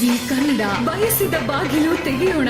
G Kannada ಬಯಸಿದ ಬಾಗಿಲು ತೆಗೆಯೋಣ.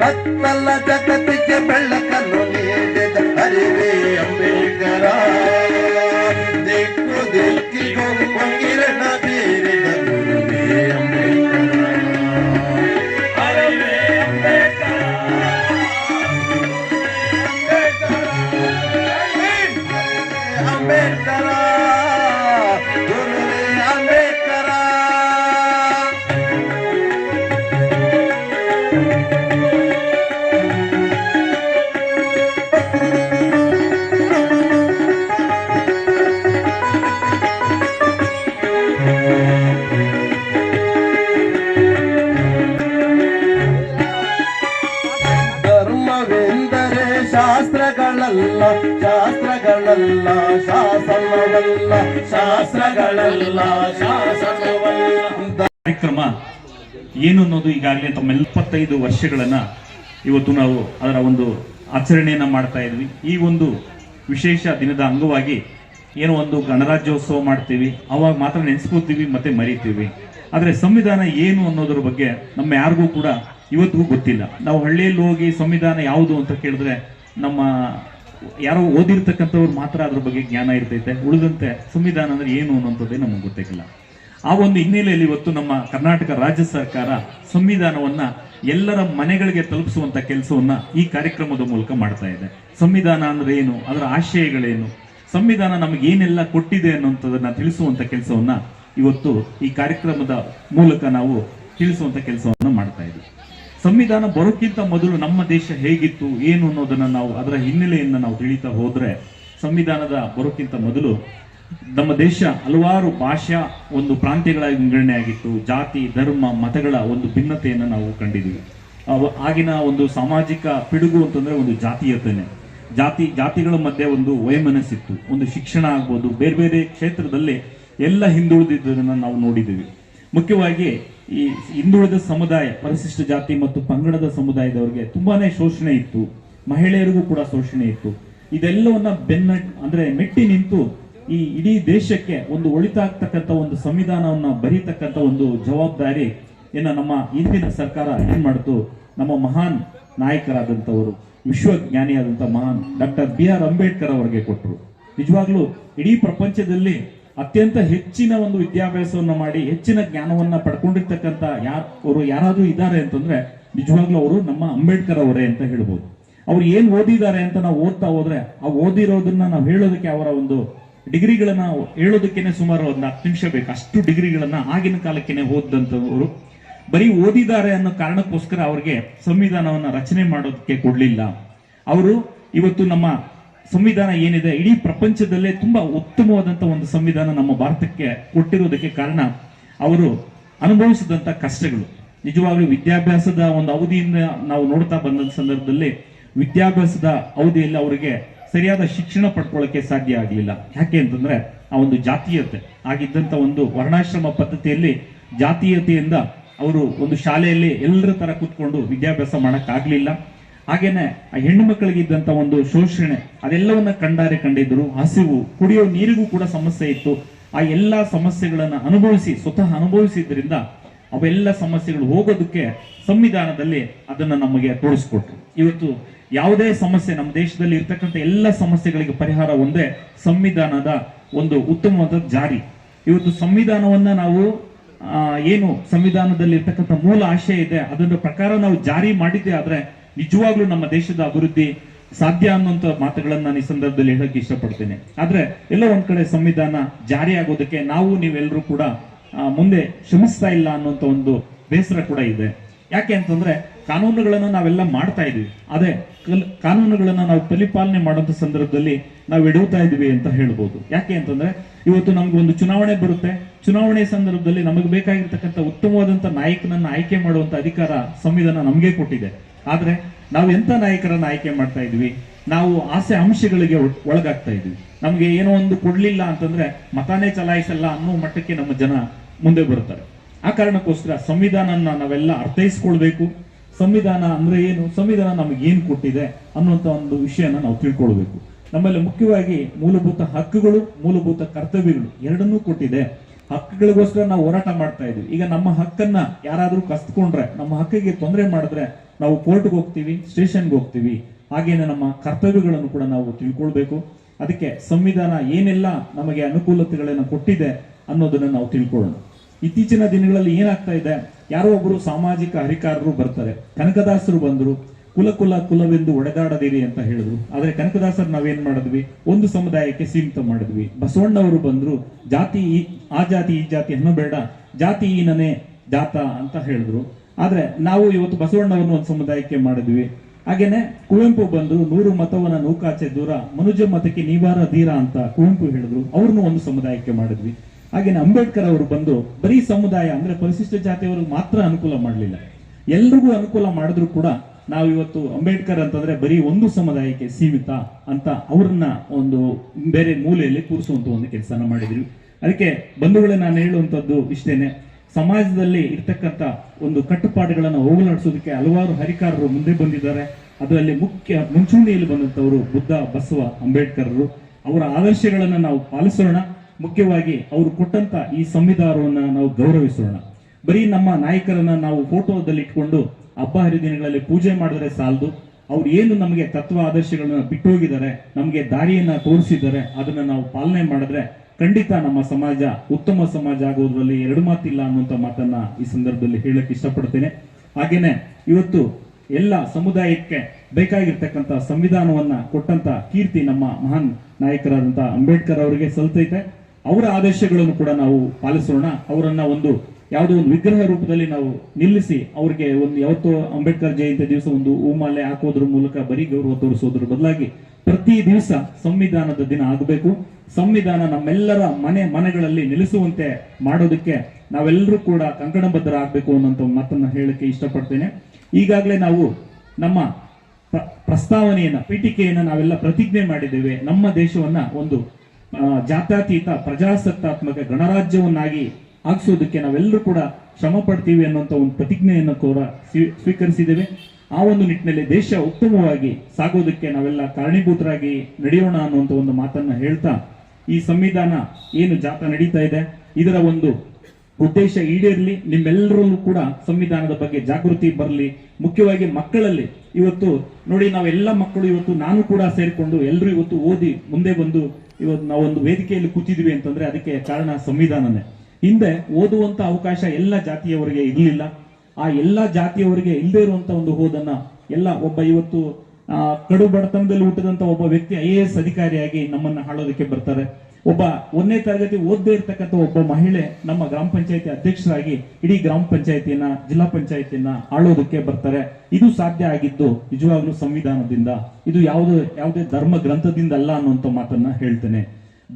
ಕತ್ತಲ ಜಗತ್ತಿಗೆ ಬೆಳಕನ್ನು ನೀಡಿದ ಅರಿವೇ ಕಾರ್ಯಕ್ರಮ ಏನು ಅನ್ನೋದು ಈಗಾಗಲೇ ತಮ್ಮ ಇಪ್ಪತ್ತೈದು ವರ್ಷಗಳನ್ನ ಇವತ್ತು ನಾವು ಅದರ ಒಂದು ಆಚರಣೆಯನ್ನ ಮಾಡ್ತಾ ಇದ್ವಿ. ಈ ಒಂದು ವಿಶೇಷ ದಿನದ ಅಂಗವಾಗಿ ಏನೋ ಒಂದು ಗಣರಾಜ್ಯೋತ್ಸವ ಮಾಡ್ತೀವಿ. ಅವಾಗ ಮಾತ್ರ ನೆನೆಸ್ಕೋತೀವಿ, ಮತ್ತೆ ಮರಿತೀವಿ. ಆದರೆ ಸಂವಿಧಾನ ಏನು ಅನ್ನೋದ್ರ ಬಗ್ಗೆ ನಮ್ಮ ಯಾರಿಗೂ ಕೂಡ ಇವತ್ತಿಗೂ ಗೊತ್ತಿಲ್ಲ. ನಾವು ಹಳ್ಳಿಯಲ್ಲಿ ಹೋಗಿ ಸಂವಿಧಾನ ಯಾವುದು ಅಂತ ಕೇಳಿದ್ರೆ ನಮ್ಮ ಯಾರೋ ಓದಿರ್ತಕ್ಕಂಥವ್ರು ಮಾತ್ರ ಅದ್ರ ಬಗ್ಗೆ ಜ್ಞಾನ ಇರ್ತೈತೆ. ಉಳಿದಂತೆ ಸಂವಿಧಾನ ಅಂದ್ರೆ ಏನು ಅನ್ನೋಂಥದ್ದೇ ನಮಗೆ ಗೊತ್ತಿಲ್ಲ. ಆ ಒಂದು ಹಿನ್ನೆಲೆಯಲ್ಲಿ ಇವತ್ತು ನಮ್ಮ ಕರ್ನಾಟಕ ರಾಜ್ಯ ಸರ್ಕಾರ ಸಂವಿಧಾನವನ್ನ ಎಲ್ಲರ ಮನೆಗಳಿಗೆ ತಲುಪಿಸುವಂತ ಕೆಲಸವನ್ನ ಈ ಕಾರ್ಯಕ್ರಮದ ಮೂಲಕ ಮಾಡ್ತಾ ಇದೆ. ಸಂವಿಧಾನ ಅಂದ್ರೆ ಏನು? ಅದರ ಆಶಯಗಳೇನು? ಸಂವಿಧಾನ ನಮಗೆ ಏನೆಲ್ಲ ಕೊಟ್ಟಿದೆ ಅನ್ನುವಂಥದ್ದನ್ನ ತಿಳಿಸುವಂತ ಕೆಲಸವನ್ನ ಇವತ್ತು ಈ ಕಾರ್ಯಕ್ರಮದ ಮೂಲಕ ನಾವು ತಿಳಿಸುವಂತ ಕೆಲಸವನ್ನ ಮಾಡ್ತಾ ಇದ್ದೀವಿ ಸಂವಿಧಾನ ಬರೋಕ್ಕಿಂತ ಮೊದಲು ನಮ್ಮ ದೇಶ ಹೇಗಿತ್ತು, ಏನು ಅನ್ನೋದನ್ನ ನಾವು ಅದರ ಹಿನ್ನೆಲೆಯಿಂದ ನಾವು ತಿಳಿತಾ ಹೋದ್ರೆ, ಸಂವಿಧಾನದ ಬರೋಕ್ಕಿಂತ ಮೊದಲು ನಮ್ಮ ದೇಶ ಹಲವಾರು ಭಾಷಾ ಒಂದು ಪ್ರಾಂತ್ಯಗಳ ವಿಂಗಡಣೆ ಆಗಿತ್ತು ಜಾತಿ, ಧರ್ಮ, ಮತಗಳ ಒಂದು ಭಿನ್ನತೆಯನ್ನು ನಾವು ಕಂಡಿದ್ದೀವಿ. ಆಗಿನ ಒಂದು ಸಾಮಾಜಿಕ ಪಿಡುಗು ಅಂತಂದ್ರೆ ಒಂದು ಜಾತೀಯತೆನೆ ಜಾತಿ, ಜಾತಿಗಳ ಮಧ್ಯೆ ಒಂದು ವೈಮನಸ್ಸಿತ್ತು. ಒಂದು ಶಿಕ್ಷಣ ಆಗ್ಬೋದು ಬೇರೆ ಬೇರೆ ಕ್ಷೇತ್ರದಲ್ಲಿ ಎಲ್ಲ ಹಿಂದುಳಿದಿದ್ದನ್ನು ನಾವು ನೋಡಿದ್ದೀವಿ. ಮುಖ್ಯವಾಗಿ ಈ ಹಿಂದುಳಿದ ಸಮುದಾಯ, ಪರಿಶಿಷ್ಟ ಜಾತಿ ಮತ್ತು ಪಂಗಡದ ಸಮುದಾಯದವರಿಗೆ ತುಂಬಾನೇ ಶೋಷಣೆ ಇತ್ತು. ಮಹಿಳೆಯರಿಗೂ ಕೂಡ ಶೋಷಣೆ ಇತ್ತು. ಇದೆಲ್ಲವನ್ನ ಬೆನ್ನ, ಅಂದ್ರೆ ಮೆಟ್ಟಿ ನಿಂತು ಈ ಇಡೀ ದೇಶಕ್ಕೆ ಒಂದು ಒಳಿತಾಗ್ತಕ್ಕಂಥ ಒಂದು ಸಂವಿಧಾನವನ್ನ ಬರೀತಕ್ಕಂಥ ಒಂದು ಜವಾಬ್ದಾರಿ ಏನ ನಮ್ಮ ಇಂದಿನ ಸರ್ಕಾರ ಏನ್ ಮಾಡ್ತು? ನಮ್ಮ ಮಹಾನ್ ನಾಯಕರಾದಂಥವರು, ವಿಶ್ವಜ್ಞಾನಿಯಾದಂಥ ಮಹಾನ್ ಡಾಕ್ಟರ್ ಬಿ ಆರ್ ಅಂಬೇಡ್ಕರ್ ಅವರಿಗೆ ಕೊಟ್ಟರು ನಿಜವಾಗ್ಲೂ ಇಡೀ ಪ್ರಪಂಚದಲ್ಲಿ ಅತ್ಯಂತ ಹೆಚ್ಚಿನ ಒಂದು ವಿದ್ಯಾಭ್ಯಾಸವನ್ನ ಮಾಡಿ, ಹೆಚ್ಚಿನ ಜ್ಞಾನವನ್ನ ಪಡ್ಕೊಂಡಿರ್ತಕ್ಕಂಥ ಯಾರು ಯಾರಾದ್ರೂ ಇದ್ದಾರೆ ಅಂತಂದ್ರೆ ನಿಜವಾಗ್ಲೂ ಅವರು ನಮ್ಮ ಅಂಬೇಡ್ಕರ್ ಅವರೇ ಅಂತ ಹೇಳ್ಬೋದು. ಅವ್ರು ಏನ್ ಓದಿದ್ದಾರೆ ಅಂತ ನಾವು ಓದ್ತಾ ಹೋದ್ರೆ, ಆ ಓದಿರೋದನ್ನ ನಾವು ಹೇಳೋದಕ್ಕೆ ಅವರ ಒಂದು ಡಿಗ್ರಿಗಳನ್ನ ಹೇಳೋದಕ್ಕೇನೆ ಸುಮಾರು ಒಂದು ಹತ್ತು ನಿಮಿಷ ಬೇಕು. ಅಷ್ಟು ಡಿಗ್ರಿಗಳನ್ನ ಆಗಿನ ಕಾಲಕ್ಕೇನೆ ಓದಂತವರು ಬರೀ ಓದಿದ್ದಾರೆ ಅನ್ನೋ ಕಾರಣಕ್ಕೋಸ್ಕರ ಅವ್ರಿಗೆ ಸಂವಿಧಾನವನ್ನ ರಚನೆ ಮಾಡೋದಕ್ಕೆ ಕೊಡ್ಲಿಲ್ಲ. ಅವರು ಇವತ್ತು ನಮ್ಮ ಸಂವಿಧಾನ ಏನಿದೆ, ಇಡೀ ಪ್ರಪಂಚದಲ್ಲೇ ತುಂಬಾ ಉತ್ತಮವಾದಂತ ಒಂದು ಸಂವಿಧಾನ ನಮ್ಮ ಭಾರತಕ್ಕೆ ಕೊಟ್ಟಿರೋದಕ್ಕೆ ಕಾರಣ ಅವರು ಅನುಭವಿಸಿದಂತ ಕಷ್ಟಗಳು. ನಿಜವಾಗ್ಲೂ ವಿದ್ಯಾಭ್ಯಾಸದ ಒಂದು ಅವಧಿಯಿಂದ ನಾವು ನೋಡ್ತಾ ಬಂದ ಸಂದರ್ಭದಲ್ಲಿ ವಿದ್ಯಾಭ್ಯಾಸದ ಅವಧಿಯಲ್ಲಿ ಅವರಿಗೆ ಸರಿಯಾದ ಶಿಕ್ಷಣ ಪಡ್ಕೊಳ್ಳೋಕೆ ಸಾಧ್ಯ ಆಗಲಿಲ್ಲ. ಯಾಕೆ ಅಂತಂದ್ರೆ ಆ ಒಂದು ಜಾತೀಯತೆ, ಆಗಿದ್ದಂತ ಒಂದು ವರ್ಣಾಶ್ರಮ ಪದ್ಧತಿಯಲ್ಲಿ ಜಾತೀಯತೆಯಿಂದ ಅವರು ಒಂದು ಶಾಲೆಯಲ್ಲಿ ಎಲ್ಲರ ತರ ಕೂತ್ಕೊಂಡು ವಿದ್ಯಾಭ್ಯಾಸ ಮಾಡೋಕ್ಕಾಗಲಿಲ್ಲ. ಹಾಗೇನೆ ಆ ಹೆಣ್ಣು ಮಕ್ಕಳಿಗಿದ್ದಂತ ಒಂದು ಶೋಷಣೆ, ಅದೆಲ್ಲವನ್ನ ಕಂಡಾರೆ ಕಂಡಿದ್ರು ಹಸಿವು, ಕುಡಿಯೋ ನೀರಿಗೂ ಕೂಡ ಸಮಸ್ಯೆ ಇತ್ತು. ಆ ಎಲ್ಲಾ ಸಮಸ್ಯೆಗಳನ್ನ ಅನುಭವಿಸಿ, ಸ್ವತಃ ಅನುಭವಿಸಿದ್ರಿಂದ ಅವೆಲ್ಲ ಸಮಸ್ಯೆಗಳು ಹೋಗೋದಕ್ಕೆ ಸಂವಿಧಾನದಲ್ಲಿ ಅದನ್ನ ನಮಗೆ ತೋರಿಸ್ಕೊಟ್ರು. ಇವತ್ತು ಯಾವುದೇ ಸಮಸ್ಯೆ ನಮ್ಮ ದೇಶದಲ್ಲಿ ಇರ್ತಕ್ಕಂಥ ಎಲ್ಲ ಸಮಸ್ಯೆಗಳಿಗೆ ಪರಿಹಾರ ಒಂದೇ ಸಂವಿಧಾನದ ಒಂದು ಉತ್ತಮವಾದ ಜಾರಿ. ಇವತ್ತು ಸಂವಿಧಾನವನ್ನ ನಾವು ಏನು ಸಂವಿಧಾನದಲ್ಲಿ ಇರ್ತಕ್ಕಂಥ ಮೂಲ ಆಶಯ ಇದೆ ಅದನ್ನ ಪ್ರಕಾರ ನಾವು ಜಾರಿ ಮಾಡಿದ್ದೆ ಆದ್ರೆ ನಿಜವಾಗ್ಲೂ ನಮ್ಮ ದೇಶದ ಅಭಿವೃದ್ಧಿ ಸಾಧ್ಯ ಅನ್ನುವಂತ ಮಾತುಗಳನ್ನ ನಾನು ಈ ಸಂದರ್ಭದಲ್ಲಿ ಹೇಳಕ್ ಇಷ್ಟಪಡ್ತೇನೆ. ಆದ್ರೆ ಎಲ್ಲ ಒಂದ್ ಕಡೆ ಸಂವಿಧಾನ ಜಾರಿ ಆಗೋದಕ್ಕೆ ನಾವು ನೀವೆಲ್ಲರೂ ಕೂಡ ಮುಂದೆ ಶ್ರಮಿಸ್ತಾ ಇಲ್ಲ ಅನ್ನುವಂತ ಒಂದು ಬೇಸರ ಕೂಡ ಇದೆ. ಯಾಕೆ ಅಂತಂದ್ರೆ ಕಾನೂನುಗಳನ್ನು ನಾವೆಲ್ಲ ಮಾಡ್ತಾ ಇದೀವಿ ಅದೇ ಕಾನೂನುಗಳನ್ನ ನಾವು ಪರಿಪಾಲನೆ ಮಾಡುವಂತ ಸಂದರ್ಭದಲ್ಲಿ ನಾವು ಎಡುತ್ತಾ ಇದೀವಿ ಅಂತ ಹೇಳ್ಬೋದು. ಯಾಕೆ ಅಂತಂದ್ರೆ ಇವತ್ತು ನಮ್ಗೆ ಒಂದು ಚುನಾವಣೆ ಬರುತ್ತೆ. ಚುನಾವಣೆ ಸಂದರ್ಭದಲ್ಲಿ ನಮಗೆ ಬೇಕಾಗಿರ್ತಕ್ಕಂಥ ಉತ್ತಮವಾದಂತ ನಾಯಕನನ್ನ ಆಯ್ಕೆ ಮಾಡುವಂತ ಅಧಿಕಾರ ಸಂವಿಧಾನ ನಮಗೆ ಕೊಟ್ಟಿದೆ. ಆದ್ರೆ ನಾವು ಎಂತ ನಾಯಕರನ್ನ ಆಯ್ಕೆ ಮಾಡ್ತಾ ಇದ್ವಿ? ನಾವು ಆಸೆ ಅಂಶಗಳಿಗೆ ಒಳ- ಒಳಗಾಗ್ತಾ ಇದ್ವಿ. ನಮಗೆ ಏನೋ ಒಂದು ಕೊಡ್ಲಿಲ್ಲ ಅಂತಂದ್ರೆ ಮತಾನೇ ಚಲಾಯಿಸಲ್ಲ ಅನ್ನೋ ಮಟ್ಟಕ್ಕೆ ನಮ್ಮ ಜನ ಮುಂದೆ ಬರುತ್ತಾರೆ. ಆ ಕಾರಣಕ್ಕೋಸ್ಕರ ಸಂವಿಧಾನನ ನಾವೆಲ್ಲ ಅರ್ಥೈಸ್ಕೊಳ್ಬೇಕು. ಸಂವಿಧಾನ ಅಂದ್ರೆ ಏನು? ಸಂವಿಧಾನ ನಮಗೆ ಏನ್ ಕೊಟ್ಟಿದೆ ಅನ್ನುವಂತ ಒಂದು ವಿಷಯನ ನಾವು ತಿಳ್ಕೊಳ್ಬೇಕು. ನಮ್ಮಲ್ಲಿ ಮುಖ್ಯವಾಗಿ ಮೂಲಭೂತ ಹಕ್ಕುಗಳು, ಮೂಲಭೂತ ಕರ್ತವ್ಯಗಳು ಎರಡನ್ನೂ ಕೊಟ್ಟಿದೆ. ಹಕ್ಕುಗಳಿಗೋಸ್ಕರ ನಾವು ಹೋರಾಟ ಮಾಡ್ತಾ ಇದ್ವಿ. ಈಗ ನಮ್ಮ ಹಕ್ಕನ್ನ ಯಾರಾದ್ರೂ ಕಸ್ತ್ಕೊಂಡ್ರೆ, ನಮ್ಮ ಹಕ್ಕಿಗೆ ತೊಂದರೆ ಮಾಡಿದ್ರೆ ನಾವು ಕೋರ್ಟ್ಗೆ ಹೋಗ್ತೀವಿ, ಸ್ಟೇಷನ್ಗೆ ಹೋಗ್ತೀವಿ. ಹಾಗೇನೆ ನಮ್ಮ ಕರ್ತವ್ಯಗಳನ್ನು ಕೂಡ ನಾವು ತಿಳ್ಕೊಳ್ಬೇಕು. ಅದಕ್ಕೆ ಸಂವಿಧಾನ ಏನೆಲ್ಲ ನಮಗೆ ಅನುಕೂಲತೆಗಳನ್ನು ಕೊಟ್ಟಿದೆ ಅನ್ನೋದನ್ನು ನಾವು ತಿಳ್ಕೊಳ್ಳೋಣ. ಇತ್ತೀಚಿನ ದಿನಗಳಲ್ಲಿ ಏನಾಗ್ತಾ ಇದೆ? ಯಾರೋ ಒಬ್ಬರು ಸಾಮಾಜಿಕ ಹರಿಕಾರರು ಬರ್ತಾರೆ. ಕನಕದಾಸರು ಬಂದರು. ಕುಲ ಕುಲ ಕುಲವೆಂದು ಒಡೆದಾಡದಿರಿ ಅಂತ ಹೇಳಿದ್ರು. ಆದರೆ ಕನಕದಾಸರು ನಾವೇನ್ ಮಾಡಿದ್ವಿ? ಒಂದು ಸಮುದಾಯಕ್ಕೆ ಸೀಮಿತ ಮಾಡಿದ್ವಿ. ಬಸವಣ್ಣವರು ಬಂದರು. ಜಾತಿ ಈ- ಆ ಜಾತಿ ಈ ಜಾತಿ ಅನ್ನೋ ಬೇಡ. ಜಾತಿ ಈನನೇ ಜಾತ ಅಂತ ಹೇಳಿದ್ರು. ಆದ್ರೆ ನಾವು ಇವತ್ತು ಬಸವಣ್ಣವನ್ನು ಒಂದು ಸಮುದಾಯಕ್ಕೆ ಮಾಡಿದ್ವಿ. ಹಾಗೇನೆ ಕುವೆಂಪು ಬಂದು ನೂರು ಮತವನ್ನ ನೂಕಾಚೆ ದೂರ ಮನುಜ ಮತಕ್ಕೆ ನೀವಾರ ಧೀರ ಅಂತ ಕುವೆಂಪು ಹೇಳಿದ್ರು. ಅವ್ರನ್ನು ಒಂದು ಸಮುದಾಯಕ್ಕೆ ಮಾಡಿದ್ವಿ. ಹಾಗೇನೆ ಅಂಬೇಡ್ಕರ್ ಅವರು ಬಂದು ಬರೀ ಸಮುದಾಯ ಅಂದ್ರೆ ಪರಿಶಿಷ್ಟ ಜಾತಿಯವ್ರಿಗೆ ಮಾತ್ರ ಅನುಕೂಲ ಮಾಡಲಿಲ್ಲ. ಎಲ್ರಿಗೂ ಅನುಕೂಲ ಮಾಡಿದ್ರು ಕೂಡ ನಾವು ಇವತ್ತು ಅಂಬೇಡ್ಕರ್ ಅಂತಂದ್ರೆ ಬರೀ ಒಂದು ಸಮುದಾಯಕ್ಕೆ ಸೀಮಿತ ಅಂತ ಅವ್ರನ್ನ ಒಂದು ಬೇರೆ ಮೂಲೆಯಲ್ಲಿ ಕೂರಿಸುವಂತ ಒಂದು ಕೆಲಸನ ಮಾಡಿದ್ವಿ. ಅದಕ್ಕೆ ಬಂಧುಗಳೇ ನಾನು ಹೇಳುವಂತದ್ದು ಇಷ್ಟೇನೆ. ಸಮಾಜದಲ್ಲಿ ಇರ್ತಕ್ಕಂಥ ಒಂದು ಕಟ್ಟುಪಾಡುಗಳನ್ನು ಹೋಗಲಾಡಿಸೋದಕ್ಕೆ ಹಲವಾರು ಹರಿಕಾರರು ಮುಂದೆ ಬಂದಿದ್ದಾರೆ. ಅದರಲ್ಲಿ ಮುಖ್ಯ ಮುಂಚೂಣಿಯಲ್ಲಿ ಬಂದಂಥವರು ಬುದ್ಧ, ಬಸವ, ಅಂಬೇಡ್ಕರರು. ಅವರ ಆದರ್ಶಗಳನ್ನು ನಾವು ಪಾಲಿಸೋಣ. ಮುಖ್ಯವಾಗಿ ಅವರು ಕೊಟ್ಟಂತ ಈ ಸಂವಿಧಾನವನ್ನ ನಾವು ಗೌರವಿಸೋಣ. ಬರೀ ನಮ್ಮ ನಾಯಕರನ್ನ ನಾವು ಫೋಟೋದಲ್ಲಿ ಇಟ್ಕೊಂಡು ಹಬ್ಬ ಹರಿದಿನಗಳಲ್ಲಿ ಪೂಜೆ ಮಾಡಿದ್ರೆ ಸಾಲದು. ಅವ್ರು ಏನು ನಮಗೆ ತತ್ವ ಆದರ್ಶಗಳನ್ನ ಬಿಟ್ಟು ಹೋಗಿದ್ದಾರೆ ನಮಗೆ ದಾರಿಯನ್ನ ತೋರಿಸಿದ್ದಾರೆ, ಅದನ್ನ ನಾವು ಪಾಲನೆ ಮಾಡಿದ್ರೆ ಖಂಡಿತ ನಮ್ಮ ಸಮಾಜ, ಉತ್ತಮ ಸಮಾಜ ಆಗೋದ್ರಲ್ಲಿ ಎರಡು ಮಾತಿಲ್ಲ ಅನ್ನುವಂತ ಮಾತನ್ನ ಈ ಸಂದರ್ಭದಲ್ಲಿ ಹೇಳಕ್ ಇಷ್ಟಪಡ್ತೇನೆ. ಹಾಗೇನೆ ಇವತ್ತು ಎಲ್ಲ ಸಮುದಾಯಕ್ಕೆ ಬೇಕಾಗಿರ್ತಕ್ಕಂಥ ಸಂವಿಧಾನವನ್ನ ಕೊಟ್ಟಂತ ಕೀರ್ತಿ ನಮ್ಮ ಮಹಾನ್ ನಾಯಕರಾದಂತಹ ಅಂಬೇಡ್ಕರ್ ಅವರಿಗೆ ಸಲ್ತೈತೆ. ಅವರ ಆದೇಶಗಳನ್ನು ಕೂಡ ನಾವು ಪಾಲಿಸೋಣ. ಅವರನ್ನ ಒಂದು ಯಾವುದೋ ಒಂದು ವಿಗ್ರಹ ರೂಪದಲ್ಲಿ ನಾವು ನಿಲ್ಲಿಸಿ ಅವ್ರಿಗೆ ಒಂದು ಯಾವತ್ತೋ ಅಂಬೇಡ್ಕರ್ ಜಯಂತಿ ದಿವಸ ಒಂದು ಹೂಮಾಲೆ ಹಾಕೋದ್ರ ಮೂಲಕ ಬರೀ ಗೌರವ ತೋರಿಸೋದ್ರ ಬದಲಾಗಿ ಪ್ರತಿ ದಿವಸ ಸಂವಿಧಾನದ ದಿನ ಆಗಬೇಕು. ಸಂವಿಧಾನ ನಮ್ಮೆಲ್ಲರ ಮನೆ ಮನೆಗಳಲ್ಲಿ ನಿಲ್ಲಿಸುವಂತೆ ಮಾಡೋದಕ್ಕೆ ನಾವೆಲ್ಲರೂ ಕೂಡ ಕಂಕಣಬದ್ಧರ ಆಗಬೇಕು ಅನ್ನೋಂಥ ಮಾತನ್ನ ಹೇಳಕ್ಕೆ ಇಷ್ಟಪಡ್ತೇನೆ. ಈಗಾಗಲೇ ನಾವು ನಮ್ಮ ಪ್ರ- ಪ್ರಸ್ತಾವನೆಯನ್ನ, ಪೀಠಿಕೆಯನ್ನ ನಾವೆಲ್ಲ ಪ್ರತಿಜ್ಞೆ ಮಾಡಿದ್ದೇವೆ. ನಮ್ಮ ದೇಶವನ್ನ ಒಂದು ಜಾತ್ಯತೀತ, ಪ್ರಜಾಸತ್ತಾತ್ಮಕ ಗಣರಾಜ್ಯವನ್ನಾಗಿ ಆಗಿಸೋದಕ್ಕೆ ನಾವೆಲ್ಲರೂ ಕೂಡ ಶ್ರಮ ಪಡ್ತೀವಿ ಅನ್ನುವಂಥ ಒಂದು ಪ್ರತಿಜ್ಞೆಯನ್ನು ಕೂಡ ಸ್ವೀ- ಸ್ವೀಕರಿಸಿದ್ದೇವೆ. ಆ ಒಂದು ನಿಟ್ಟಿನಲ್ಲಿ ದೇಶ ಉತ್ತಮವಾಗಿ ಸಾಗೋದಕ್ಕೆ ನಾವೆಲ್ಲ ಕಾರಣೀಭೂತರಾಗಿ ನಡೆಯೋಣ ಅನ್ನುವಂಥ ಒಂದು ಮಾತನ್ನ ಹೇಳ್ತಾ, ಈ ಸಂವಿಧಾನ ಏನು ಜಾತ ನಡೀತಾ ಇದೆ, ಇದರ ಒಂದು ಉದ್ದೇಶ ಈಡೇರಲಿ, ನಿಮ್ಮೆಲ್ಲರಲ್ಲೂ ಕೂಡ ಸಂವಿಧಾನದ ಬಗ್ಗೆ ಜಾಗೃತಿ ಬರಲಿ. ಮುಖ್ಯವಾಗಿ ಮಕ್ಕಳಲ್ಲಿ ಇವತ್ತು ನೋಡಿ, ನಾವೆಲ್ಲ ಮಕ್ಕಳು ಇವತ್ತು ನಾನು ಕೂಡ ಸೇರಿಕೊಂಡು ಎಲ್ಲರೂ ಇವತ್ತು ಓದಿ ಮುಂದೆ ಬಂದು ಇವತ್ತು ನಾವೊಂದು ವೇದಿಕೆಯಲ್ಲಿ ಕೂತಿದ್ವಿ ಅಂತಂದ್ರೆ ಅದಕ್ಕೆ ಕಾರಣ ಸಂವಿಧಾನನೇ. ಹಿಂದೆ ಓದುವಂತ ಅವಕಾಶ ಎಲ್ಲ ಜಾತಿಯವರಿಗೆ ಇರಲಿಲ್ಲ. ಆ ಎಲ್ಲ ಜಾತಿಯವರಿಗೆ ಇಲ್ಲದೆ ಇರುವಂತ ಒಂದು ಓದನ್ನ ಎಲ್ಲ ಒಬ್ಬ ಇವತ್ತು ಆ, ಕಡು ಬಡತನದಲ್ಲಿ ಹುಟ್ಟಿದಂತ ಒಬ್ಬ ವ್ಯಕ್ತಿ ಐ ಎ ಎಸ್ ಅಧಿಕಾರಿಯಾಗಿ ನಮ್ಮನ್ನ ಹಾಳೋದಕ್ಕೆ ಬರ್ತಾರೆ. ಒಬ್ಬ ಒಂದನೇ ತರಗತಿ ಓದದೇ ಇರತಕ್ಕಂತ ಒಬ್ಬ ಮಹಿಳೆ ನಮ್ಮ ಗ್ರಾಮ ಪಂಚಾಯತಿ ಅಧ್ಯಕ್ಷರಾಗಿ ಇಡೀ ಗ್ರಾಮ ಪಂಚಾಯತಿಯನ್ನ ಜಿಲ್ಲಾ ಪಂಚಾಯತಿಯನ್ನ ಆಳೋದಕ್ಕೆ ಬರ್ತಾರೆ. ಇದು ಸಾಧ್ಯ ಆಗಿದ್ದು ನಿಜವಾಗ್ಲೂ ಸಂವಿಧಾನದಿಂದ. ಇದು ಯಾವುದೇ ಯಾವುದೇ ಧರ್ಮ ಗ್ರಂಥದಿಂದ ಅಲ್ಲ ಅನ್ನುವಂಥ ಮಾತನ್ನ ಹೇಳ್ತೇನೆ.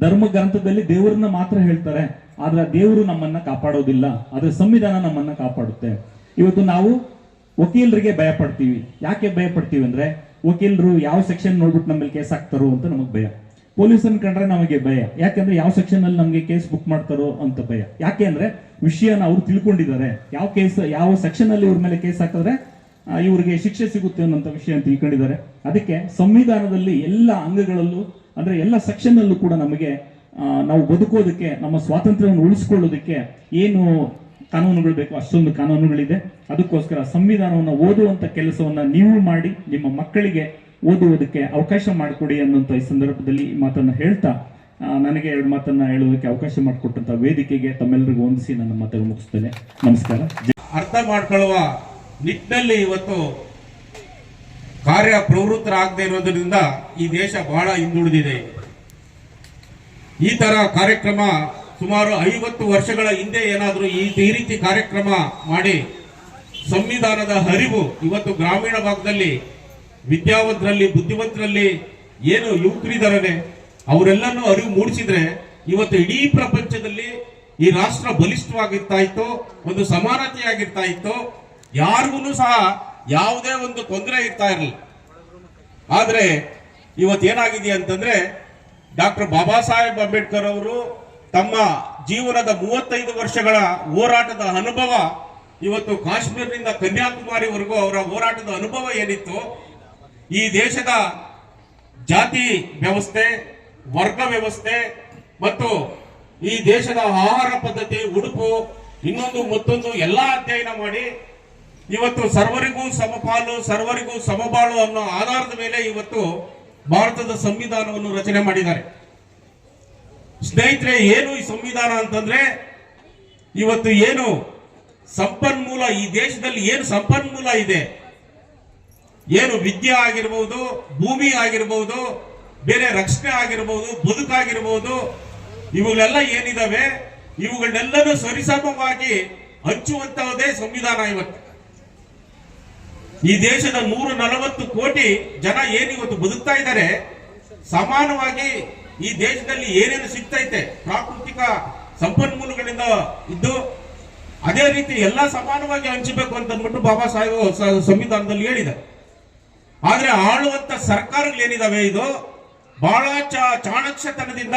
ಧರ್ಮ ಗ್ರಂಥದಲ್ಲಿ ದೇವರನ್ನ ಮಾತ್ರ ಹೇಳ್ತಾರೆ. ಆದ್ರೆ ದೇವರು ನಮ್ಮನ್ನ ಕಾಪಾಡೋದಿಲ್ಲ. ಆದ್ರೆ ಸಂವಿಧಾನ ನಮ್ಮನ್ನ ಕಾಪಾಡುತ್ತೆ. ಇವತ್ತು ನಾವು ವಕೀಲರಿಗೆ ಭಯ ಪಡ್ತೀವಿ ಯಾಕೆ ಭಯ ಪಡ್ತೀವಿ ಅಂದ್ರೆ ವಕೀಲರು ಯಾವ ಸೆಕ್ಷನ್ ನೋಡ್ಬಿಟ್ಟು ನಮ್ಮಲ್ಲಿ ಕೇಸ್ ಹಾಕ್ತಾರೋ ಅಂತ ನಮಗೆ ಭಯ. ಪೊಲೀಸನ್ ಕಂಡ್ರೆ ನಮಗೆ ಭಯ. ಯಾಕೆಂದ್ರೆ ಯಾವ ಸೆಕ್ಷನ್ ಅಲ್ಲಿ ನಮಗೆ ಕೇಸ್ ಬುಕ್ ಮಾಡ್ತಾರೋ ಅಂತ ಭಯ. ಯಾಕೆ ಅಂದ್ರೆ ವಿಷಯನ ಅವ್ರು ತಿಳ್ಕೊಂಡಿದ್ದಾರೆ. ಯಾವ ಕೇಸ್, ಯಾವ ಸೆಕ್ಷನ್ ಅಲ್ಲಿ ಇವ್ರ ಮೇಲೆ ಕೇಸ್ ಹಾಕಿದ್ರೆ ಇವರಿಗೆ ಶಿಕ್ಷೆ ಸಿಗುತ್ತೆ ಅನ್ನೋಂಥ ವಿಷಯ ತಿಳ್ಕೊಂಡಿದ್ದಾರೆ. ಅದಕ್ಕೆ ಸಂವಿಧಾನದಲ್ಲಿ ಎಲ್ಲ ಅಂಗಗಳಲ್ಲೂ, ಅಂದ್ರೆ ಎಲ್ಲ ಸೆಕ್ಷನ್ ಅಲ್ಲೂ ಕೂಡ ನಮಗೆ ನಾವು ಬದುಕೋದಕ್ಕೆ ನಮ್ಮ ಸ್ವಾತಂತ್ರ್ಯವನ್ನು ಉಳಿಸ್ಕೊಳ್ಳೋದಕ್ಕೆ ಏನು ಕಾನೂನುಗಳು ಬೇಕು ಅಷ್ಟೊಂದು ಕಾನೂನುಗಳಿದೆ. ಅದಕ್ಕೋಸ್ಕರ ಸಂವಿಧಾನವನ್ನು ಓದುವಂತ ಕೆಲಸವನ್ನ ನೀವು ಮಾಡಿ, ನಿಮ್ಮ ಮಕ್ಕಳಿಗೆ ಓದುವುದಕ್ಕೆ ಅವಕಾಶ ಮಾಡಿಕೊಡಿ ಅನ್ನುವಂಥ ಈ ಸಂದರ್ಭದಲ್ಲಿ ಈ ಮಾತನ್ನ ಹೇಳ್ತಾ ನನಗೆ ಎರಡು ಮಾತನ್ನ ಹೇಳುವುದಕ್ಕೆ ಅವಕಾಶ ಮಾಡಿಕೊಟ್ಟಂತ ವೇದಿಕೆಗೆ ತಮ್ಮೆಲ್ಲರಿಗೂ ವಂದಿಸಿ ನನ್ನ ಮಾತನ್ನು ಮುಗಿಸ್ತೇನೆ. ನಮಸ್ಕಾರ. ಅರ್ಥ ಮಾಡ್ಕೊಳ್ಳುವ ನಿಟ್ಟಿನಲ್ಲಿ ಇವತ್ತು ಕಾರ್ಯ ಪ್ರವೃತ್ತರಾಗದೇ ಇರೋದ್ರಿಂದ ಈ ದೇಶ ಬಹಳ ಹಿಂದುಳಿದಿದೆ. ಈ ತರ ಕಾರ್ಯಕ್ರಮ ಸುಮಾರು ಐವತ್ತು ವರ್ಷಗಳ ಹಿಂದೆ ಏನಾದರೂ ಈ ರೀತಿ ಕಾರ್ಯಕ್ರಮ ಮಾಡಿ ಸಂವಿಧಾನದ ಹರಿವು ಇವತ್ತು ಗ್ರಾಮೀಣ ಭಾಗದಲ್ಲಿ, ವಿದ್ಯಾವಂತರಲ್ಲಿ, ಬುದ್ಧಿವಂತರಲ್ಲಿ ಏನು ಯುವಕರಿದ್ದಾರೆ ಅವರೆಲ್ಲನೂ ಅರಿವು ಮೂಡಿಸಿದ್ರೆ ಇವತ್ತು ಇಡೀ ಪ್ರಪಂಚದಲ್ಲಿ ಈ ರಾಷ್ಟ್ರ ಬಲಿಷ್ಠವಾಗಿರ್ತಾ ಇತ್ತು ಒಂದು ಸಮಾನತೆಯಾಗಿರ್ತಾ ಇತ್ತು ಯಾರಿಗೂ ಸಹ ಯಾವುದೇ ಒಂದು ತೊಂದರೆ ಇರ್ತಾ ಇರಲಿಲ್ಲ. ಆದರೆ ಇವತ್ತೇನಾಗಿದೆ ಅಂತಂದ್ರೆ ಡಾಕ್ಟರ್ ಬಾಬಾ ಸಾಹೇಬ್ ಅಂಬೇಡ್ಕರ್ ಅವರು ತಮ್ಮ ಜೀವನದ ಮೂವತ್ತೈದು ವರ್ಷಗಳ ಹೋರಾಟದ ಅನುಭವ, ಇವತ್ತು ಕಾಶ್ಮೀರದಿಂದ ಕನ್ಯಾಕುಮಾರಿವರೆಗೂ ಅವರ ಹೋರಾಟದ ಅನುಭವ ಏನಿತ್ತು, ಈ ದೇಶದ ಜಾತಿ ವ್ಯವಸ್ಥೆ, ವರ್ಗ ವ್ಯವಸ್ಥೆ ಮತ್ತು ಈ ದೇಶದ ಆಹಾರ ಪದ್ಧತಿ, ಉಡುಪು, ಇನ್ನೊಂದು ಮತ್ತೊಂದು ಎಲ್ಲ ಅಧ್ಯಯನ ಮಾಡಿ, ಇವತ್ತು ಸರ್ವರಿಗೂ ಸಮಪಾಲು, ಸರ್ವರಿಗೂ ಸಮಬಾಳು ಅನ್ನೋ ಆಧಾರದ ಮೇಲೆ ಇವತ್ತು ಭಾರತದ ಸಂವಿಧಾನವನ್ನು ರಚನೆ ಮಾಡಿದ್ದಾರೆ. ಸ್ನೇಹಿತರೆ, ಏನು ಈ ಸಂವಿಧಾನ ಅಂತಂದ್ರೆ, ಇವತ್ತು ಏನು ಸಂಪನ್ಮೂಲ, ಈ ದೇಶದಲ್ಲಿ ಏನು ಸಂಪನ್ಮೂಲ ಇದೆ? ಏನು ವಿದ್ಯೆ ಆಗಿರ್ಬೋದು, ಭೂಮಿ ಆಗಿರ್ಬೋದು, ಬೇರೆ ರಕ್ಷಣೆ ಆಗಿರ್ಬೋದು ಬದುಕಾಗಿರ್ಬೋದು ಇವುಗಳೆಲ್ಲ ಏನಿದಾವೆ? ಇವುಗಳನ್ನೆಲ್ಲನೂ ಸರಿಸಮವಾಗಿ ಹಂಚುವಂತಹದೇ ಸಂವಿಧಾನ ಇವತ್ತು. ಈ ದೇಶದ ನೂರ ನಲವತ್ತು ಕೋಟಿ ಜನ ಏನಿವತ್ತು ಬದುಕ್ತಾ ಇದ್ದಾರೆ, ಸಮಾನವಾಗಿ ಈ ದೇಶದಲ್ಲಿ ಏನೇನು ಸಿಗ್ತೈತೆ, ಪ್ರಾಕೃತಿಕ ಸಂಪನ್ಮೂಲಗಳಿಂದ ಇದ್ದು ಅದೇ ರೀತಿ ಎಲ್ಲ ಸಮಾನವಾಗಿ ಹಂಚಬೇಕು ಅಂತ ಅಂದ್ಬಿಟ್ಟು ಬಾಬಾ ಸಾಹೇಬ್ ಸಂವಿಧಾನದಲ್ಲಿ ಹೇಳಿದೆ ಆದ್ರೆ ಆಳುವಂತ ಸರ್ಕಾರಗಳೇನಿದಾವೆ ಇದು? ಬಹಳ ಚಾಣಕ್ಷತನದಿಂದ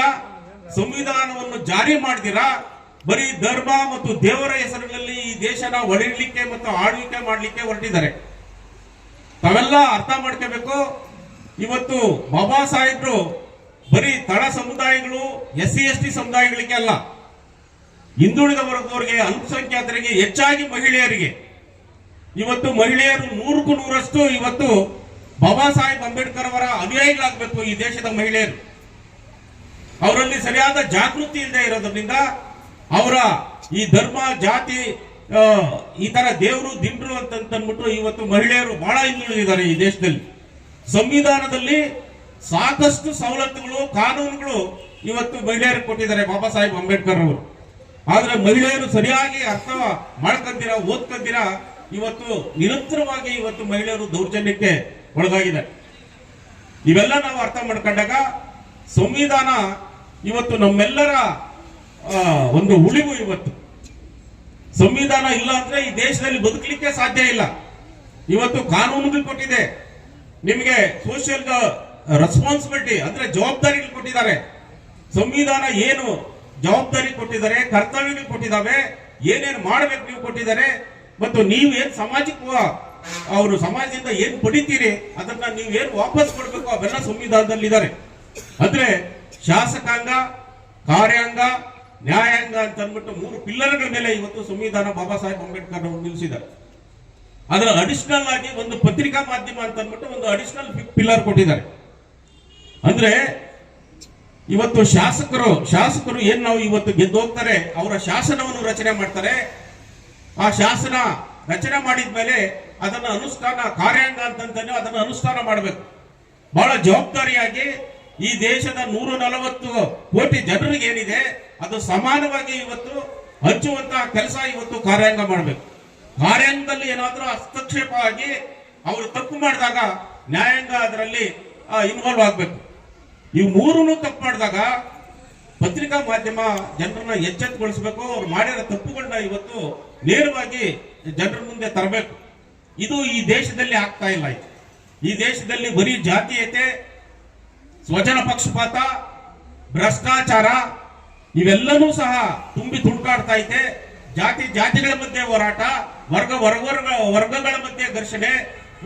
ಸಂವಿಧಾನವನ್ನು ಜಾರಿ ಮಾಡಿದಿರಾ? ಬರೀ ಧರ್ಮ ಮತ್ತು ದೇವರ ಹೆಸರಿನಲ್ಲಿ ಈ ದೇಶನ ಒಳಿಡ್ಲಿಕ್ಕೆ ಮತ್ತು ಆಳ್ವಿಕೆ ಮಾಡಲಿಕ್ಕೆ ಹೊರಟಿದ್ದಾರೆ. ತಾವೆಲ್ಲ ಅರ್ಥ ಮಾಡ್ಕೋಬೇಕು. ಇವತ್ತು ಬಾಬಾ ಸಾಹೇಬ್ರು ಬರೀ ತಳ ಸಮುದಾಯಗಳು ಎಸ್ ಸಿ ಎಸ್ ಟಿ ಸಮುದಾಯಗಳಿಗೆ ಅಲ್ಲ ಹಿಂದುಳಿದ ವರ್ಗದವರಿಗೆ ಅಲ್ಪಸಂಖ್ಯಾತರಿಗೆ, ಹೆಚ್ಚಾಗಿ ಮಹಿಳೆಯರಿಗೆ, ಇವತ್ತು ಮಹಿಳೆಯರು ನೂರಕ್ಕೂ ನೂರಷ್ಟು ಇವತ್ತು ಬಾಬಾ ಸಾಹೇಬ್ ಅಂಬೇಡ್ಕರ್ ಅವರ ಅನುಯಾಯಿಗಳಾಗಬೇಕು ಈ ದೇಶದ ಮಹಿಳೆಯರು. ಅವರಲ್ಲಿ ಸರಿಯಾದ ಜಾಗೃತಿ ಇಲ್ಲದೆ ಇರೋದ್ರಿಂದ ಅವರ ಈ ಧರ್ಮ, ಜಾತಿ ಈ ತರ ದೇವರು, ದಿಂಡ್ರು ಅಂತಂದ್ಬಿಟ್ಟು ಇವತ್ತು ಮಹಿಳೆಯರು ಬಹಳ ಹಿಂದುಳಿದಿದ್ದಾರೆ ಈ ದೇಶದಲ್ಲಿ. ಸಂವಿಧಾನದಲ್ಲಿ ಸಾಕಷ್ಟು ಸವಲತ್ತುಗಳು, ಕಾನೂನುಗಳು ಇವತ್ತು ಮಹಿಳೆಯರು ಕೊಟ್ಟಿದ್ದಾರೆ ಬಾಬಾ ಸಾಹೇಬ್ ಅಂಬೇಡ್ಕರ್ ಅವರು. ಆದ್ರೆ ಮಹಿಳೆಯರು ಸರಿಯಾಗಿ ಅರ್ಥ ಮಾಡ್ಕಂತೀರಾ, ಓದ್ಕಂತೀರಾ? ಇವತ್ತು ನಿರಂತರವಾಗಿ ಇವತ್ತು ಮಹಿಳೆಯರು ದೌರ್ಜನ್ಯಕ್ಕೆ ಒಳಗಾಗಿದೆ. ಇವೆಲ್ಲ ನಾವು ಅರ್ಥ ಮಾಡ್ಕೊಂಡಾಗ ಸಂವಿಧಾನ ಇವತ್ತು ನಮ್ಮೆಲ್ಲರ ಒಂದು ಉಳಿವು ಇವತ್ತು. ಸಂವಿಧಾನ ಇಲ್ಲ ಅಂದ್ರೆ ಈ ದೇಶದಲ್ಲಿ ಬದುಕಲಿಕ್ಕೆ ಸಾಧ್ಯ ಇಲ್ಲ. ಇವತ್ತು ಕಾನೂನುಗಳು ಕೊಟ್ಟಿದೆ. ನಿಮಗೆ ಸೋಷಿಯಲ್ ರೆಸ್ಪಾನ್ಸಿಬಿಲಿಟಿ ಅಂದ್ರೆ ಜವಾಬ್ದಾರಿಗಳು ಕೊಟ್ಟಿದ್ದಾರೆ. ಸಂವಿಧಾನ ಏನು ಜವಾಬ್ದಾರಿ ಕೊಟ್ಟಿದ್ದಾರೆ, ಕರ್ತವ್ಯಗಳು ಕೊಟ್ಟಿದ್ದಾವೆ, ಏನೇನು ಮಾಡಬೇಕು ನೀವು ಕೊಟ್ಟಿದ್ದಾರೆ, ಮತ್ತು ನೀವು ಏನು ಸಮಾಜಕ್ಕೆ ಅವರು ಸಮಾಜದಿಂದ ಏನ್ ಪಡಿತೀರಿ, ಅದನ್ನ ನೀವು ಏನು ವಾಪಸ್ ಕೊಡಬೇಕು, ಅವೆಲ್ಲ ಸಂವಿಧಾನದಲ್ಲಿ ಇದ್ದಾರೆ ಅಂದ್ರೆ ಶಾಸಕಾಂಗ, ಕಾರ್ಯಾಂಗ ನ್ಯಾಯಾಂಗ ಅಂತ ಅಂದ್ಬಿಟ್ಟು ಮೂರು ಪಿಲ್ಲರ್ಗಳ ಮೇಲೆ ಇವತ್ತು ಸಂವಿಧಾನ ಬಾಬಾ ಸಾಹೇಬ್ ಅಂಬೇಡ್ಕರ್ ಅವರು ನಿಲ್ಲಿಸಿದ್ದಾರೆ ಅದರ ಅಡಿಷನಲ್ ಆಗಿ ಒಂದು ಪತ್ರಿಕಾ ಮಾಧ್ಯಮ ಅಂತ ಅಂದ್ಬಿಟ್ಟು ಒಂದು ಅಡಿಷನಲ್ ಪಿಲ್ಲರ್ ಕೊಟ್ಟಿದ್ದಾರೆ. ಅಂದ್ರೆ ಇವತ್ತು ಶಾಸಕರು ಶಾಸಕರು ಏನ್ ನಾವು ಇವತ್ತು ಗೆದ್ದು ಹೋಗ್ತಾರೆ, ಅವರ ಶಾಸನವನ್ನು ರಚನೆ ಮಾಡ್ತಾರೆ. ಆ ಶಾಸನ ರಚನೆ ಮಾಡಿದ್ಮೇಲೆ ಅದನ್ನ ಅನುಷ್ಠಾನ ಕಾರ್ಯಾಂಗ ಅಂತಂತಾನೆ ಅದನ್ನ ಅನುಷ್ಠಾನ ಮಾಡಬೇಕು. ಬಹಳ ಜವಾಬ್ದಾರಿಯಾಗಿ ಈ ದೇಶದ ನೂರ ನಲವತ್ತು ಕೋಟಿ ಜನರಿಗೆ ಏನಿದೆ ಅದು ಸಮಾನವಾಗಿ ಇವತ್ತು ಹಂಚುವಂತಹ ಕೆಲಸ ಇವತ್ತು ಕಾರ್ಯಾಂಗ ಮಾಡಬೇಕು. ಕಾರ್ಯಾಂಗದಲ್ಲಿ ಏನಾದರೂ ಹಸ್ತಕ್ಷೇಪ ಆಗಿ ಅವರು ತಪ್ಪು ಮಾಡಿದಾಗ ನ್ಯಾಯಾಂಗ ಅದರಲ್ಲಿ ಇನ್ವಾಲ್ವ್ ಆಗಬೇಕು. ಈ ಮೂರನ್ನು ತಪ್ಪು ಮಾಡಿದಾಗ ಪತ್ರಿಕಾ ಮಾಧ್ಯಮ ಜನರನ್ನ ಎಚ್ಚೆತ್ತುಗೊಳಿಸಬೇಕು, ಅವ್ರು ಮಾಡಿರೋ ತಪ್ಪುಗಳನ್ನ ಇವತ್ತು ನೇರವಾಗಿ ಜನರ ಮುಂದೆ ತರಬೇಕು. ಇದು ಈ ದೇಶದಲ್ಲಿ ಆಗ್ತಾ ಇಲ್ಲ ಈ ದೇಶದಲ್ಲಿ ಬರೀ ಜಾತೀಯತೆ, ಸ್ವಜನ ಪಕ್ಷಪಾತ, ಭ್ರಷ್ಟಾಚಾರ ಇವೆಲ್ಲನೂ ಸಹ ತುಂಬಿ ತುಳುಕಾಡ್ತಾ ಇದೆ ಜಾತಿ, ಜಾತಿಗಳ ಮಧ್ಯೆ ಹೋರಾಟ, ವರ್ಗ ವರ್ಗ ವರ್ಗಗಳ ಮಧ್ಯೆ ಘರ್ಷಣೆ.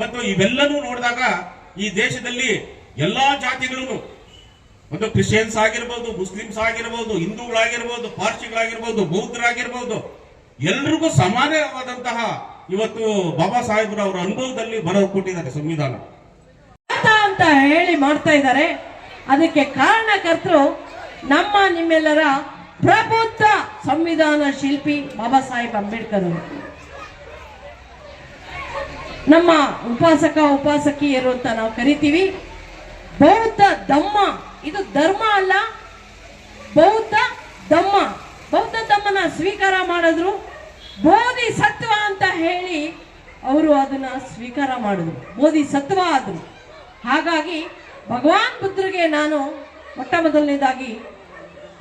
ಮತ್ತು ಇವೆಲ್ಲನೂ ನೋಡಿದಾಗ ಈ ದೇಶದಲ್ಲಿ ಎಲ್ಲಾ ಜಾತಿಗಳನ್ನು ಒಂದು ಕ್ರಿಶ್ಚಿಯನ್ಸ್ ಆಗಿರ್ಬೋದು, ಮುಸ್ಲಿಮ್ಸ್ ಆಗಿರ್ಬೋದು, ಹಿಂದೂಗಳಾಗಿರ್ಬೋದು, ಪಾರ್ಸಿಗಳಾಗಿರ್ಬೋದು, ಬೌದ್ಧರಾಗಿರ್ಬೋದು, ಎಲ್ರಿಗೂ ಸಮಾನವಾದಂತಹ ಇವತ್ತು ಬಾಬಾ ಸಾಹೇಬ್ರ ಅವರ ಅನುಭವದಲ್ಲಿ ಬರೆದು ಕೊಟ್ಟಿದ್ದಾರೆ ಸಂವಿಧಾನ ಅಂತ ಹೇಳಿ ಮಾಡ್ತಾ ಇದ್ದಾರೆ. ಅದಕ್ಕೆ ಕಾರಣಕರ್ತರು ನಮ್ಮ ನಿಮ್ಮೆಲ್ಲರ ಪ್ರಬುದ್ಧ ಸಂವಿಧಾನ ಶಿಲ್ಪಿ ಬಾಬಾ ಸಾಹೇಬ್ ಅಂಬೇಡ್ಕರ್ ಅವರು. ನಮ್ಮ ಉಪಾಸಕ, ಉಪಾಸಕಿಯರು ಅಂತ ನಾವು ಕರಿತೀವಿ. ಬೌದ್ಧ ಧಮ್ಮ, ಇದು ಧರ್ಮ ಅಲ್ಲ. ಬೌದ್ಧ ಧಮ್ಮ, ಬೌದ್ಧ ಧಮ್ಮನ ಸ್ವೀಕಾರ ಮಾಡಿದ್ರು. ಬೋಧಿ ಸತ್ವ ಅಂತ ಹೇಳಿ ಅವರು ಅದನ್ನ ಸ್ವೀಕಾರ ಮಾಡಿದ್ರು. ಬೋಧಿ ಸತ್ವ ಆದ್ರು. ಹಾಗಾಗಿ ಭಗವಾನ್ ಬುದ್ಧರಿಗೆ ನಾನು ಮೊಟ್ಟ ಮೊದಲನೇದಾಗಿ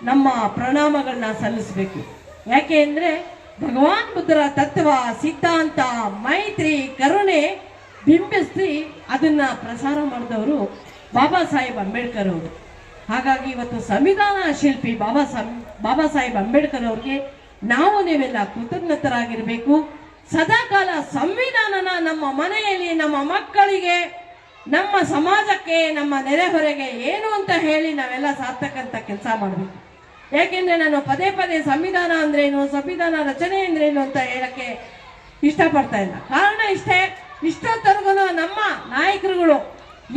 ನಮ್ಮ ಪ್ರಣಾಮಗಳನ್ನ ಸಲ್ಲಿಸಬೇಕು. ಯಾಕೆ ಅಂದರೆ ಭಗವಾನ್ ಬುದ್ಧರ ತತ್ವ, ಸಿದ್ಧಾಂತ, ಮೈತ್ರಿ, ಕರುಣೆ ಬಿಂಬಿಸಿ ಅದನ್ನ ಪ್ರಸಾರ ಮಾಡಿದವರು ಬಾಬಾ ಸಾಹೇಬ್ ಅಂಬೇಡ್ಕರ್ ಅವರು. ಹಾಗಾಗಿ ಇವತ್ತು ಸಂವಿಧಾನ ಶಿಲ್ಪಿ ಬಾಬಾ ಬಾಬಾ ಸಾಹೇಬ್ ಅಂಬೇಡ್ಕರ್ ಅವ್ರಿಗೆ ನಾವು ನೀವೆಲ್ಲ ಕೃತಜ್ಞತರಾಗಿರಬೇಕು. ಸದಾಕಾಲ ಸಂವಿಧಾನನ ನಮ್ಮ ಮನೆಯಲ್ಲಿ ನಮ್ಮ ಮಕ್ಕಳಿಗೆ ನಮ್ಮ ಸಮಾಜಕ್ಕೆ, ನಮ್ಮ ನೆರೆಹೊರೆಗೆ ಏನು ಅಂತ ಹೇಳಿ ನಾವೆಲ್ಲ ಸಾರ್ತಕ್ಕಂಥ ಕೆಲಸ ಮಾಡಬೇಕು. ಯಾಕೆಂದ್ರೆ ನಾನು ಪದೇ ಪದೇ ಸಂವಿಧಾನ ಅಂದ್ರೇನು ಸಂವಿಧಾನ ರಚನೆ ಅಂದ್ರೇನು ಅಂತ ಹೇಳಕ್ಕೆ ಇಷ್ಟಪಡ್ತಾ ಇಲ್ಲ. ಕಾರಣ ಇಷ್ಟೇ ಇಷ್ಟೊತ್ತರೆಗೂ ನಮ್ಮ ನಾಯಕರುಗಳು,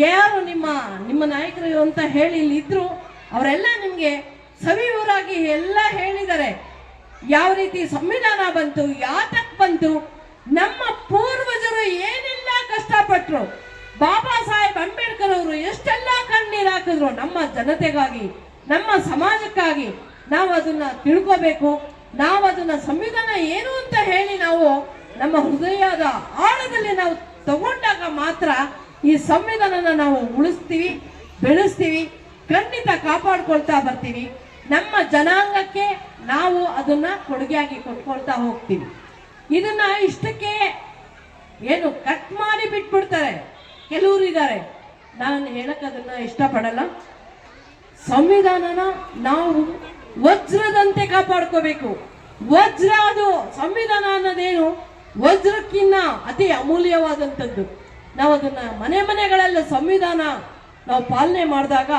ಯಾರು ನಿಮ್ಮ ನಿಮ್ಮ ನಾಯಕರು ಅಂತ ಹೇಳಿ ಇಲ್ಲಿ ಇದ್ರು, ಅವರೆಲ್ಲ ನಿಮಗೆ ಸವಿವರಾಗಿ ಎಲ್ಲ ಹೇಳಿದ್ದಾರೆ ಯಾವ ರೀತಿ ಸಂವಿಧಾನ ಬಂತು, ಯಾತಕ್ ಬಂತು, ನಮ್ಮ ಪೂರ್ವಜರು ಏನೆಲ್ಲ ಕಷ್ಟಪಟ್ರು ಬಾಬಾ ಸಾಹೇಬ್ ಅಂಬೇಡ್ಕರ್ ಅವರು ಎಷ್ಟೆಲ್ಲ ಕಣ್ಣೀರು ಹಾಕಿದ್ರು ನಮ್ಮ ಜನತೆಗಾಗಿ, ನಮ್ಮ ಸಮಾಜಕ್ಕಾಗಿ. ನಾವು ಅದನ್ನ ತಿಳ್ಕೋಬೇಕು. ನಾವು ಅದನ್ನ ಸಂವಿಧಾನ ಏನು ಅಂತ ಹೇಳಿ ನಾವು ನಮ್ಮ ಹೃದಯದ ಆಳದಲ್ಲಿ ನಾವು ತಗೊಂಡಾಗ ಮಾತ್ರ ಈ ಸಂವಿಧಾನನ ನಾವು ಉಳಿಸ್ತೀವಿ, ಬೆಳೆಸ್ತೀವಿ, ಖಂಡಿತ ಕಾಪಾಡ್ಕೊಳ್ತಾ ಬರ್ತೀವಿ. ನಮ್ಮ ಜನಾಂಗಕ್ಕೆ ನಾವು ಅದನ್ನ ಕೊಡುಗೆಯಾಗಿ ಕೊಟ್ಕೊಳ್ತಾ ಹೋಗ್ತೀವಿ. ಇದನ್ನ ಇಷ್ಟಕ್ಕೆ ಏನು ಕಟ್ ಮಾಡಿ ಬಿಟ್ಬಿಡ್ತಾರೆ. ಕೆಲವರು ಇದ್ದಾರೆ ನಾನು ಹೇಳಕ್ ಅದನ್ನ ಇಷ್ಟಪಡಲ್ಲ. ಸಂವಿಧಾನನ ನಾವು ವಜ್ರದಂತೆ ಕಾಪಾಡ್ಕೋಬೇಕು. ವಜ್ರ ಅದು ಸಂವಿಧಾನ ಅನ್ನೋದೇನು? ವಜ್ರಕ್ಕಿನ್ನ ಅತಿ ಅಮೂಲ್ಯವಾದಂಥದ್ದು. ನಾವು ಅದನ್ನ ಮನೆ ಮನೆಗಳಲ್ಲಿ ಸಂವಿಧಾನ ನಾವು ಪಾಲನೆ ಮಾಡಿದಾಗ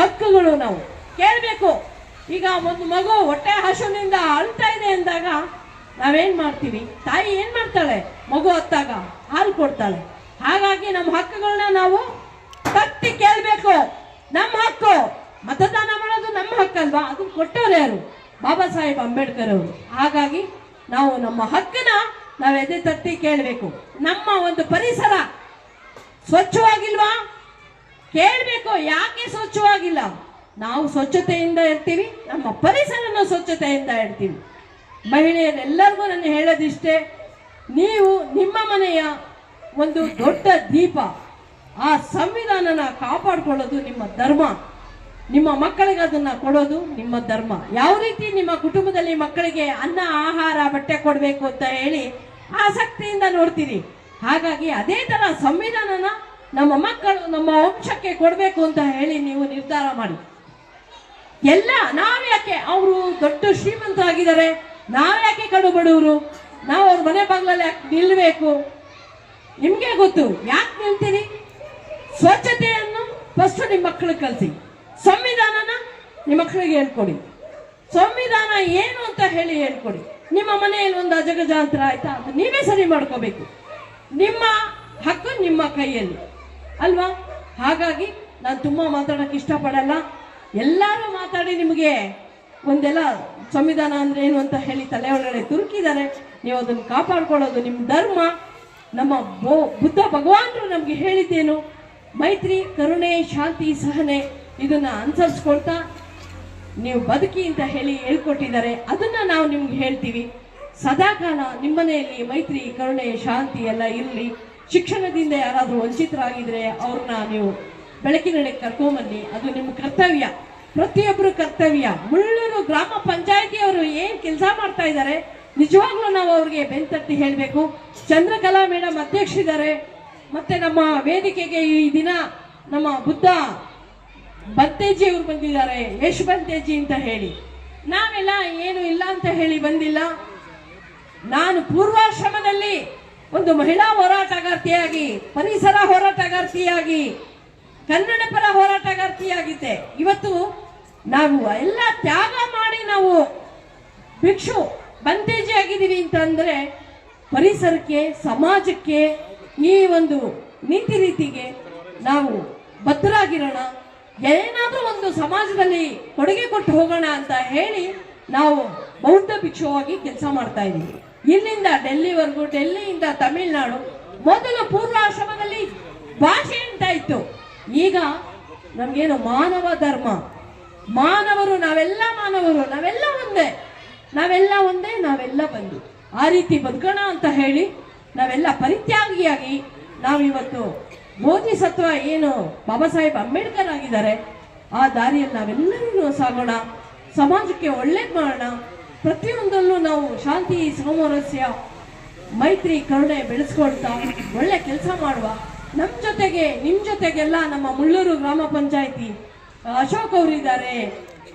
ಹಕ್ಕುಗಳು ನಾವು ಕೇಳಬೇಕು. ಈಗ ಒಂದು ಮಗು ಹೊಟ್ಟೆ ಹಸುವಿನಿಂದ ಅಳ್ತಾ ಇದೆ ಅಂದಾಗ ನಾವೇನ್ ಮಾಡ್ತೀವಿ? ತಾಯಿ ಏನ್ ಮಾಡ್ತಾಳೆ? ಮಗು ಹೊತ್ತಾಗ ಹಾಲು ಕೊಡ್ತಾಳೆ. ಹಾಗಾಗಿ ನಮ್ಮ ಹಕ್ಕುಗಳನ್ನ ನಾವು ತಟ್ಟಿ ಕೇಳಬೇಕು. ನಮ್ಮ ಹಕ್ಕು. ಮತದಾನ ಮಾಡೋದು ನಮ್ಮ ಹಕ್ಕಲ್ವಾ? ಅದು ಕೊಟ್ಟವ್ರು ಯಾರು? ಬಾಬಾ ಸಾಹೇಬ್ ಅಂಬೇಡ್ಕರ್ ಅವರು. ಹಾಗಾಗಿ ನಾವು ನಮ್ಮ ಹಕ್ಕನ್ನ ನಾವು ಎದೆ ತಟ್ಟಿ ಕೇಳಬೇಕು. ನಮ್ಮ ಒಂದು ಪರಿಸರ ಸ್ವಚ್ಛವಾಗಿಲ್ವಾ? ಕೇಳಬೇಕು. ಯಾಕೆ ಸ್ವಚ್ಛವಾಗಿಲ್ಲ? ನಾವು ಸ್ವಚ್ಛತೆಯಿಂದ ಇರ್ತೀವಿ, ನಮ್ಮ ಪರಿಸರನ ಸ್ವಚ್ಛತೆಯಿಂದ ಇರ್ತೀವಿ. ಮಹಿಳೆಯರೆಲ್ಲರಿಗೂ ನಾನು ಹೇಳೋದಿಷ್ಟೇ, ನೀವು ನಿಮ್ಮ ಮನೆಯ ಒಂದು ದೊಡ್ಡ ದೀಪ ಆ ಸಂವಿಧಾನನ ಕಾಪಾಡ್ಕೊಳ್ಳೋದು ನಿಮ್ಮ ಧರ್ಮ. ನಿಮ್ಮ ಮಕ್ಕಳಿಗೆ ಅದನ್ನ ಕೊಡೋದು ನಿಮ್ಮ ಧರ್ಮ. ಯಾವ ರೀತಿ ನಿಮ್ಮ ಕುಟುಂಬದಲ್ಲಿ ಮಕ್ಕಳಿಗೆ ಅನ್ನ, ಆಹಾರ, ಬಟ್ಟೆ ಕೊಡಬೇಕು ಅಂತ ಹೇಳಿ ಆಸಕ್ತಿಯಿಂದ ನೋಡ್ತೀರಿ. ಹಾಗಾಗಿ ಅದೇ ತರ ಸಂವಿಧಾನನ ನಮ್ಮ ಮಕ್ಕಳು ನಮ್ಮ ವಂಶಕ್ಕೆ ಕೊಡಬೇಕು ಅಂತ ಹೇಳಿ ನೀವು ನಿರ್ಧಾರ ಮಾಡಿ. ಎಲ್ಲ, ನಾವ್ಯಾಕೆ ಅವರು ದೊಡ್ಡ ಶ್ರೀಮಂತರಾಗಿದ್ದಾರೆ? ನಾವ್ಯಾಕೆ ಕಡು ಬಡವರು ನಾವು ಅವ್ರ ಮನೆ ಬಾಗ್ಲಲ್ಲಿ ನಿಲ್ಬೇಕು? ನಿಮ್ಗೆ ಗೊತ್ತು. ಯಾಕೆ ಹೇಳ್ತೀನಿ? ಸ್ವಚ್ಛತೆಯನ್ನು ಫಸ್ಟ್ ನಿಮ್ಮ ಮಕ್ಕಳಿಗೆ ಕಲಿಸಿ. ಸಂವಿಧಾನನ ನಿಮ್ಮ ಮಕ್ಕಳಿಗೆ ಹೇಳ್ಕೊಡಿ. ಸಂವಿಧಾನ ಏನು ಅಂತ ಹೇಳಿ ಹೇಳ್ಕೊಡಿ. ನಿಮ್ಮ ಮನೆಯಲ್ಲಿ ಒಂದು ಅಜಗಜಾಂತರ ಆಯ್ತಾ? ಅದು ನೀವೇ ಸರಿ ಮಾಡ್ಕೋಬೇಕು. ನಿಮ್ಮ ಹಕ್ಕು ನಿಮ್ಮ ಕೈಯಲ್ಲಿ. ಅಲ್ವಾ? ಹಾಗಾಗಿ ನಾನು ತುಂಬ ಮಾತಾಡೋಕೆ ಇಷ್ಟಪಡಲ್ಲ. ಎಲ್ಲರೂ ಮಾತಾಡಿ ನಿಮಗೆ. ಒಂದೆಲ್ಲ ಸಂವಿಧಾನ ಅಂದ್ರೆ ಏನು ಅಂತ ಹೇಳಿ ತಲೆ ಒಳಗಡೆ ತುರುಕಿದ್ದಾರೆ. ನೀವು ಅದನ್ನು ಕಾಪಾಡ್ಕೊಳ್ಳೋದು ನಿಮ್ಮ ಧರ್ಮ. ನಮ್ಮ ಬುದ್ಧ ಭಗವಾನರು ನಮಗೆ ಹೇಳಿದ್ದೇನು, ಮೈತ್ರಿ, ಕರುಣೆ, ಶಾಂತಿ, ಸಹನೆ, ಇದನ್ನ ಅನುಸರಿಸ್ಕೊಳ್ತಾ ನೀವು ಬದುಕಿ ಅಂತ ಹೇಳಿ ಹೇಳ್ಕೊಟ್ಟಿದ್ದಾರೆ. ಅದನ್ನ ನಾವು ನಿಮ್ಗೆ ಹೇಳ್ತೀವಿ. ಸದಾಕಾಲ ನಿಮ್ಮನೆಯಲ್ಲಿ ಮೈತ್ರಿ, ಕರುಣೆ, ಶಾಂತಿ ಎಲ್ಲ ಇರಲಿ. ಶಿಕ್ಷಣದಿಂದ ಯಾರಾದರೂ ವಂಚಿತರಾಗಿದ್ರೆ ಅವ್ರನ್ನ ನೀವು ಬೆಳಕಿನಡೆ ಕರ್ಕೊಂಬನ್ನಿ. ಅದು ನಿಮ್ಮ ಕರ್ತವ್ಯ. ಪ್ರತಿಯೊಬ್ಬರು ಕರ್ತವ್ಯ. ಮುಳ್ಳೂರು ಗ್ರಾಮ ಪಂಚಾಯತಿಯವರು ಏನು ಕೆಲಸ ಮಾಡ್ತಾ ಇದ್ದಾರೆ ನಿಜವಾಗ್ಲೂ ನಾವು ಅವ್ರಿಗೆ ಬೆಂತಟ್ಟಿ ಹೇಳಬೇಕು. ಚಂದ್ರಕಲಾ ಮೇಡಮ್ ಅಧ್ಯಕ್ಷರಿದ್ದಾರೆ. ಮತ್ತೆ ನಮ್ಮ ವೇದಿಕೆಗೆ ಈ ದಿನ ನಮ್ಮ ಬುದ್ಧ ಬಂತೇಜಿ ಅವರು ಬಂದಿದ್ದಾರೆ. ಯಶ್ ಬಂತೇಜಿ ಅಂತ ಹೇಳಿ. ನಾವೆಲ್ಲ ಏನು ಇಲ್ಲ ಅಂತ ಹೇಳಿ ಬಂದಿಲ್ಲ. ನಾನು ಪೂರ್ವಾಶ್ರಮದಲ್ಲಿ ಒಂದು ಮಹಿಳಾ ಹೋರಾಟಗಾರ್ತಿಯಾಗಿ, ಪರಿಸರ ಹೋರಾಟಗಾರ್ತಿಯಾಗಿ, ಕನ್ನಡ ಪರ ಹೋರಾಟಗಾರ್ತಿಯಾಗಿದ್ದೆ. ಇವತ್ತು ನಾವು ಎಲ್ಲ ತ್ಯಾಗ ಮಾಡಿ ನಾವು ಭಿಕ್ಷು ಬಂತೇಜಿ ಆಗಿದ್ದೀವಿ ಅಂತಂದ್ರೆ ಪರಿಸರಕ್ಕೆ, ಸಮಾಜಕ್ಕೆ ಈ ಒಂದು ನೀತಿ ರೀತಿಗೆ ನಾವು ಭದ್ರಾಗಿರೋಣ. ಏನಾದ್ರೂ ಒಂದು ಸಮಾಜದಲ್ಲಿ ಕೊಡುಗೆ ಕೊಟ್ಟು ಹೋಗೋಣ ಅಂತ ಹೇಳಿ ನಾವು ಬೌದ್ಧ ಭಿಕ್ಷುವಾಗಿ ಕೆಲಸ ಮಾಡ್ತಾ ಇದ್ದೀವಿ. ಇಲ್ಲಿಂದ ಡೆಲ್ಲಿವರೆಗೂ, ಡೆಲ್ಲಿಯಿಂದ ತಮಿಳುನಾಡು ಮೊದಲು ಪೂರ್ವಾಶ್ರಮದಲ್ಲಿ ಭಾಷೆ ಅಂತ ಇತ್ತು? ಈಗ ನಮ್ಗೇನು ಮಾನವ ಧರ್ಮ. ಮಾನವರು, ನಾವೆಲ್ಲ ಮಾನವರು, ನಾವೆಲ್ಲ ಒಂದೇ. ನಾವೆಲ್ಲ ಒಂದೇ, ನಾವೆಲ್ಲ ಬಂದು ಆ ರೀತಿ ಬದುಕೋಣ ಅಂತ ಹೇಳಿ ನಾವೆಲ್ಲ ಪರಿತ್ಯಾಗಿಯಾಗಿ ನಾವಿವತ್ತು ಸತ್ವ ಏನು ಬಾಬಾ ಸಾಹೇಬ್ ಅಂಬೇಡ್ಕರ್ ಆಗಿದ್ದಾರೆ, ಆ ದಾರಿಯಲ್ಲಿ ನಾವೆಲ್ಲರೂ ಸಾಗೋಣ, ಸಮಾಜಕ್ಕೆ ಒಳ್ಳೇದು ಮಾಡೋಣ. ಪ್ರತಿಯೊಂದಲ್ಲೂ ನಾವು ಶಾಂತಿ, ಸಾಮರಸ್ಯ, ಮೈತ್ರಿ, ಕರುಣೆ ಬೆಳೆಸ್ಕೊಳ್ತಾ ಒಳ್ಳೆ ಕೆಲಸ ಮಾಡುವ. ನಮ್ಮ ಜೊತೆಗೆ ನಿಮ್ಮ ಜೊತೆಗೆಲ್ಲ ನಮ್ಮ ಮುಳ್ಳೂರು ಗ್ರಾಮ ಪಂಚಾಯಿತಿ ಅಶೋಕ್ ಅವರು ಇದ್ದಾರೆ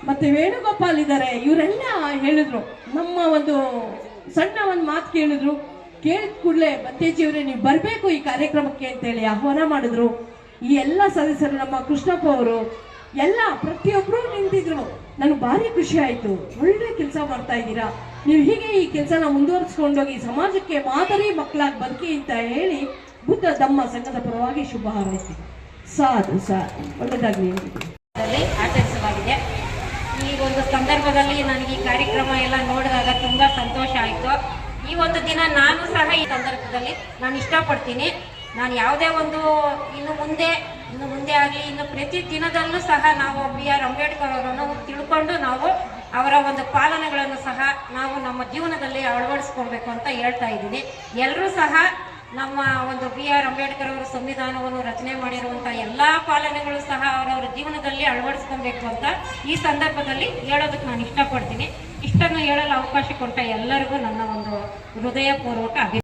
ಮತ್ತೆ ವೇಣುಗೋಪಾಲ್ ಇದ್ದಾರೆ, ಇವರೆಲ್ಲ ಹೇಳಿದ್ರು. ನಮ್ಮ ಒಂದು ಸಣ್ಣ ಒಂದು ಮಾತು ಕೇಳಿದ್ರು. ಕೇಳಿದ ಕೂಡಲೇ ಅವರೇ, ನೀವು ಬರಬೇಕು ಈ ಕಾರ್ಯಕ್ರಮಕ್ಕೆ ಅಂತೇಳಿ ಆಹ್ವಾನ ಮಾಡಿದ್ರು. ಈ ಎಲ್ಲ ಸದಸ್ಯರು ನಮ್ಮ ಕೃಷ್ಣಪ್ಪ ಅವರು, ಎಲ್ಲ ಪ್ರತಿಯೊಬ್ಬರು ನಿಂತಿದ್ರು. ನನಗೆ ಭಾರಿ ಖುಷಿ ಆಯಿತು. ಒಳ್ಳೆ ಕೆಲಸ ಮಾಡ್ತಾ ಇದ್ದೀರಾ? ನೀವು ಹೀಗೆ ಈ ಕೆಲಸನ ಮುಂದುವರಿಸ್ಕೊಂಡೋಗಿ ಸಮಾಜಕ್ಕೆ ಮಾದರಿ ಮಕ್ಕಳಾಗಿ ಬದುಕಿ ಅಂತ ಹೇಳಿ ಬುದ್ಧ ತಮ್ಮ ಸಂಘದ ಪರವಾಗಿ ಶುಭ ಹಾರೈಸಿ ಸಾಧು ಸಾಧು. ಒಳ್ಳೆಯದಾಗಲಿ ಆಚರಿಸಲಾಗಿದೆ. ಈ ಒಂದು ಸಂದರ್ಭದಲ್ಲಿ ನನಗೆ ಈ ಕಾರ್ಯಕ್ರಮ ಎಲ್ಲ ನೋಡಿದಾಗ ತುಂಬ ಸಂತೋಷ ಆಯಿತು. ಈ ಒಂದು ದಿನ ನಾನು ಸಹ ಈ ಸಂದರ್ಭದಲ್ಲಿ ನಾನು ಇಷ್ಟಪಡ್ತೀನಿ. ನಾನು ಯಾವುದೇ ಒಂದು ಇನ್ನು ಮುಂದೆ ಇನ್ನು ಮುಂದೆ ಆಗಲಿ, ಇನ್ನು ಪ್ರತಿ ದಿನದಲ್ಲೂ ಸಹ ನಾವು ಬಿ ಆರ್ ಅಂಬೇಡ್ಕರ್ ಅವರನ್ನು ತಿಳ್ಕೊಂಡು ನಾವು ಅವರ ಒಂದು ಪಾಲನೆಗಳನ್ನು ಸಹ ನಾವು ನಮ್ಮ ಜೀವನದಲ್ಲಿ ಅಳವಡಿಸ್ಕೊಳ್ಬೇಕು ಅಂತ ಹೇಳ್ತಾ ಇದ್ದೀನಿ. ಎಲ್ಲರೂ ಸಹ ನಮ್ಮ ಒಂದು ಬಿ ಆರ್ ಅಂಬೇಡ್ಕರ್ ಅವರ ಸಂವಿಧಾನವನ್ನು ರಚನೆ ಮಾಡಿರುವಂಥ ಎಲ್ಲಾ ಪಾಲನೆಗಳು ಸಹ ಅವರವರ ಜೀವನದಲ್ಲಿ ಅಳವಡಿಸ್ಕೊಬೇಕು ಅಂತ ಈ ಸಂದರ್ಭದಲ್ಲಿ ಹೇಳೋದಕ್ಕೆ ನಾನು ಇಷ್ಟಪಡ್ತೀನಿ. ಇಷ್ಟನ್ನು ಹೇಳಲು ಅವಕಾಶ ಕೊಟ್ಟ ಎಲ್ಲರಿಗೂ ನನ್ನ ಒಂದು ಹೃದಯಪೂರ್ವಕ ಅಭಿನಂದನೆ.